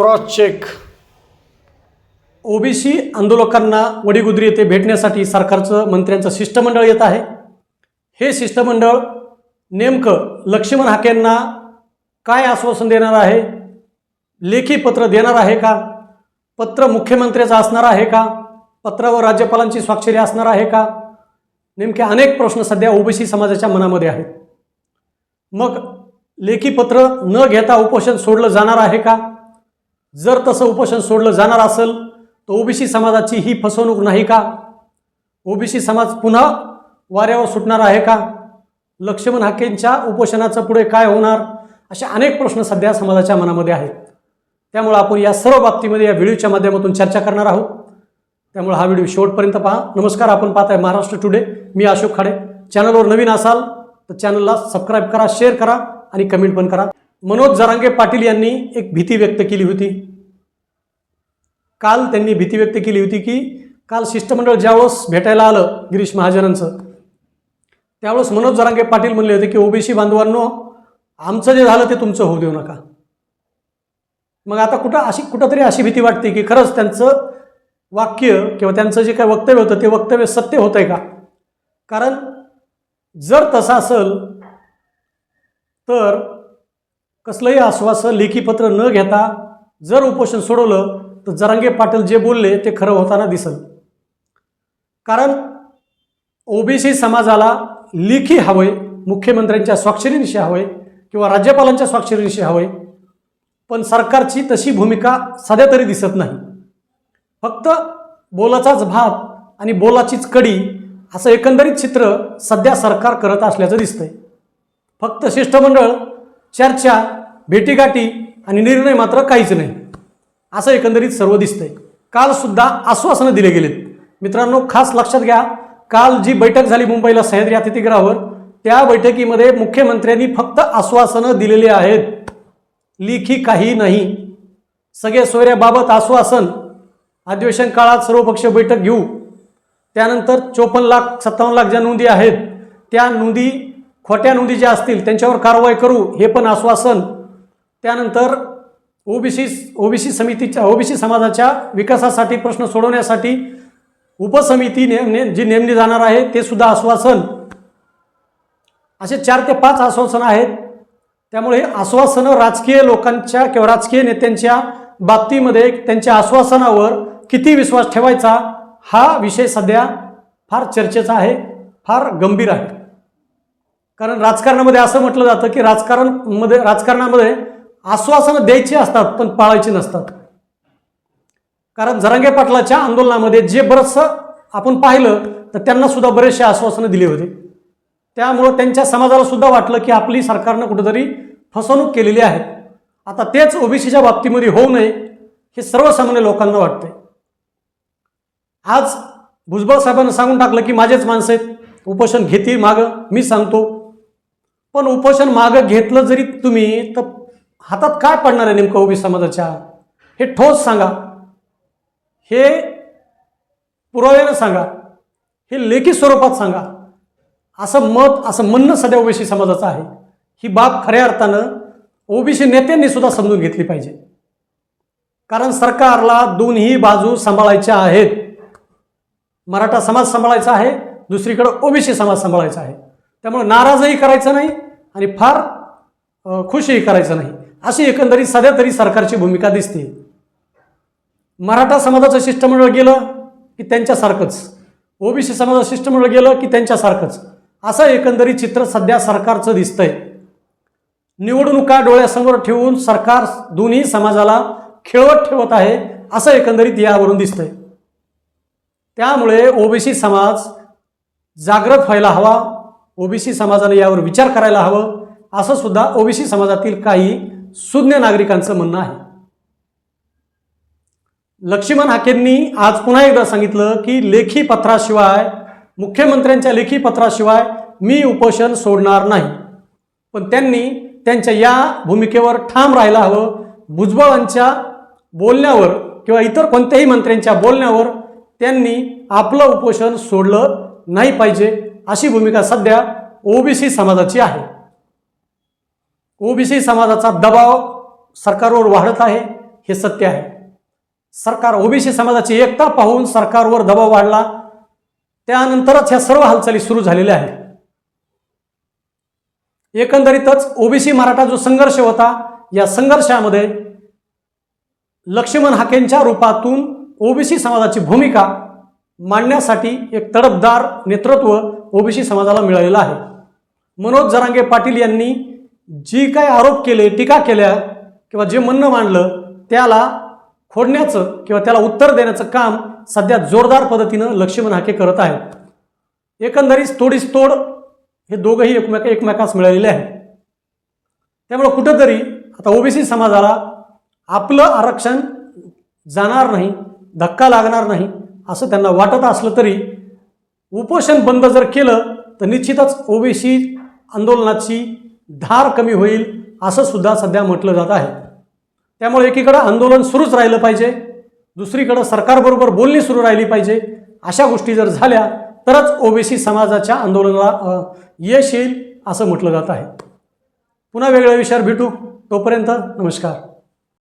Cross check OBC आंदोलकांना वडीगुद्री येथे भेटण्यासाठी सरकारचं मंत्र्यांचं शिष्टमंडळ येत आहे. हे शिष्टमंडळ नेमकं लक्ष्मण हाकेंना काय आश्वासन देणार आहे? लेखी पत्र देणार आहे का? पत्र मुख्यमंत्र्याचं असणार आहे का? पत्रावर राज्यपालांची स्वाक्षरी असणार आहे का? नेमके अनेक प्रश्न सध्या ओबीसी समाजाच्या मनामध्ये आहेत. मग लेखी पत्र न घेता उपोषण सोडलं जाणार आहे का? जर तसं उपोषण सोडलं जाणार असेल तर ओबीसी समाजाची ही फसवणूक नाही का? ओबीसी समाज पुन्हा वाऱ्यावर सुटणार आहे का? लक्ष्मण हाकेंच्या उपोषणाचं पुढे काय होणार? असे अनेक प्रश्न सध्या समाजाच्या मनामध्ये आहेत. त्यामुळे आपण या सर्व बाबतीमध्ये या व्हिडिओच्या माध्यमातून चर्चा करणार आहोत. त्यामुळे हा व्हिडिओ शेवटपर्यंत पहा. नमस्कार आपण पाहताय महाराष्ट्र टुडे. मी अशोक खाडे. चॅनलवर नवीन असाल तर चॅनलला सबस्क्राईब करा शेअर करा आणि कमेंट पण करा. मनोज जरांगे पाटील यांनी एक भीती व्यक्त केली होती. काल त्यांनी भीती व्यक्त केली होती की काल शिष्टमंडळ ज्यावेळेस भेटायला आलं गिरीश महाजनांचं त्यावेळेस मनोज जरांगे पाटील म्हणले होते की ओबीसी बांधवांनो आमचं जे झालं ते तुमचं होऊ देऊ नका. मग आता कुठं अशी कुठंतरी अशी भीती वाटते की खरंच त्यांचं वाक्य किंवा त्यांचं जे काय वक्तव्य होतं ते वक्तव्य सत्य होतं आहे का? कारण जर तसं असेल तर कसलंही आश्वासन लेखीपत्र न घेता जर उपोषण सोडवलं तर जरांगे पाटील जे बोलले ते खरं होताना दिसल. कारण ओबीसी समाजाला लेखी हवंय मुख्यमंत्र्यांच्या स्वाक्षरीनिशी हवंय किंवा राज्यपालांच्या स्वाक्षरीनिशी हवंय पण सरकारची तशी भूमिका सध्या तरी दिसत नाही. फक्त बोलाचाच भात आणि बोलाचीच कडी असं एकंदरीत चित्र सध्या सरकार करत असल्याचं दिसतंय. फक्त शिष्टमंडळ चर्चा भेटीगाठी आणि निर्णय मात्र काहीच नाही. असं एकंदरीत सर्व दिसतंय. कालसुद्धा आश्वासनं दिले गेलेत. मित्रांनो खास लक्षात घ्या काल जी बैठक झाली मुंबईला सह्याद्री अतिथीगृहावर त्या बैठकीमध्ये मुख्यमंत्र्यांनी फक्त आश्वासनं दिलेली आहेत. लिखी काही नाही. सगळे सोयऱ्याबाबत आश्वासन. अधिवेशन काळात सर्वपक्षीय बैठक घेऊ. त्यानंतर चोपन्न लाख सत्तावन्न लाख ज्या नोंदी आहेत त्या नोंदी खोट्या नोंदी ज्या असतील त्यांच्यावर कारवाई करू हे पण आश्वासन. त्यानंतर ओबीसी ओबीसी समितीच्या ओबीसी समाजाच्या विकासासाठी प्रश्न सोडवण्यासाठी उपसमिती नेम ने जी नेमली जाणार आहे ते सुद्धा आश्वासन. असे चार ते पाच आश्वासनं आहेत. त्यामुळे आश्वासनं राजकीय लोकांच्या किंवा राजकीय नेत्यांच्या बाबतीमध्ये त्यांच्या आश्वासनावर किती विश्वास ठेवायचा हा विषय सध्या फार चर्चेचा आहे फार गंभीर आहे. कारण राजकारणामध्ये असं म्हटलं जातं की राजकारणमध्ये राजकारणामध्ये आश्वासनं द्यायची असतात पण पाळायची नसतात. कारण जरांगे पाटलाच्या आंदोलनामध्ये जे बरंचसं आपण पाहिलं तर त्यांना सुद्धा बरेचसे आश्वासनं दिली होती. त्यामुळं त्यांच्या समाजाला सुद्धा वाटलं की आपली सरकारनं कुठेतरी फसवणूक केलेली आहे. आता तेच ओबीसीच्या बाबतीमध्ये होऊ नये हे सर्वसामान्य लोकांना वाटते आज भुजबळ साहेबांना सांगून टाकलं की माझेच माणसं आहेत उपोषण घेतील मागं मी सांगतो. पण उपोषण मागं घेतलं जरी तुम्ही तर हातात काय पडणार आहे नेमकं ओबीसी समाजाच्या? हे ठोस सांगा. हे पुराव्यानं सांगा. हे लेखी स्वरूपात सांगा. असं मत असं म्हणणं सध्या ओबीसी समाजाचं आहे. ही बाब खऱ्या अर्थानं ओबीसी नेत्यांनी सुद्धा समजून घेतली पाहिजे. कारण सरकारला दोन्ही बाजू सांभाळायच्या आहेत. मराठा समाज सांभाळायचा आहे दुसरीकडं ओबीसी समाज सांभाळायचा आहे. त्यामुळे नाराजही करायचं नाही आणि फार खुशही करायचं नाही. अशी एकंदरीत सध्या तरी सरकारची भूमिका दिसते. मराठा समाजाचं शिष्टमंडळ गेलं की त्यांच्यासारखंच. ओबीसी समाजाचं शिष्टमंडळ गेलं की त्यांच्यासारखंच. असं एकंदरीत चित्र सध्या सरकारचं दिसतंय. निवडणुका डोळ्यासमोर ठेवून सरकार दोन्ही समाजाला खेळवत ठेवत आहे असं एकंदरीत यावरून दिसतंय. त्यामुळे ओबीसी समाज जागृत व्हायला हवा ओबीसी समाजाने यावर विचार करायला हवं असं सुद्धा ओबीसी समाजातील काही सुज्ञ नागरिकांचं म्हणणं आहे. लक्ष्मण हाकेंनी आज पुन्हा एकदा सांगितलं की लेखी पत्राशिवाय मुख्यमंत्र्यांच्या लेखी पत्राशिवाय मी उपोषण सोडणार नाही. पण त्यांनी त्यांच्या या भूमिकेवर ठाम राहायला हवं. भुजबळांच्या बोलण्यावर किंवा इतर कोणत्याही मंत्र्यांच्या बोलण्यावर त्यांनी आपलं उपोषण सोडलं नाही पाहिजे अशी भूमिका सध्या ओबीसी समाजाची आहे. ओबीसी समाजाचा दबाव सरकारवर वाढत आहे हे सत्य आहे. सरकार ओबीसी समाजाची एकता पाहून सरकारवर दबाव वाढला त्यानंतरच ह्या सर्व हालचाली सुरू झालेल्या आहेत. एकंदरीतच ओबीसी मराठा जो संघर्ष होता या संघर्षामध्ये लक्ष्मण हाकेंच्या रूपातून ओबीसी समाजाची भूमिका मांडण्यासाठी एक तडफदार नेतृत्व ओबीसी समाजाला मिळालेलं आहे. मनोज जरांगे पाटील यांनी जी काय आरोप केले टीका केल्या किंवा जे म्हणणं मांडलं त्याला खोडण्याचं किंवा त्याला उत्तर देण्याचं काम सध्या जोरदार पद्धतीनं लक्ष्मण हाके करत आहेत. एकंदरीत तोडीस तोड हे दोघंही एकमेक एकमेकास मिळालेले आहेत. त्यामुळं कुठंतरी आता ओबीसी समाजाला आपलं आरक्षण जाणार नाही धक्का लागणार नाही असं त्यांना वाटत असलं तरी उपोषण बंद जर केलं तर निश्चितच ओबीसी आंदोलनाची धार कमी होईल असं सुद्धा सध्या म्हटलं जात आहे. त्यामुळे एकीकडं आंदोलन सुरूच राहिलं पाहिजे दुसरीकडं सरकारबरोबर बोलणी सुरू राहिली पाहिजे अशा गोष्टी जर झाल्या तरच ओबीसी समाजाच्या आंदोलनाला यश येईल असं म्हटलं जात आहे. पुन्हा वेगळ्या विषयावर भेटू. तोपर्यंत नमस्कार.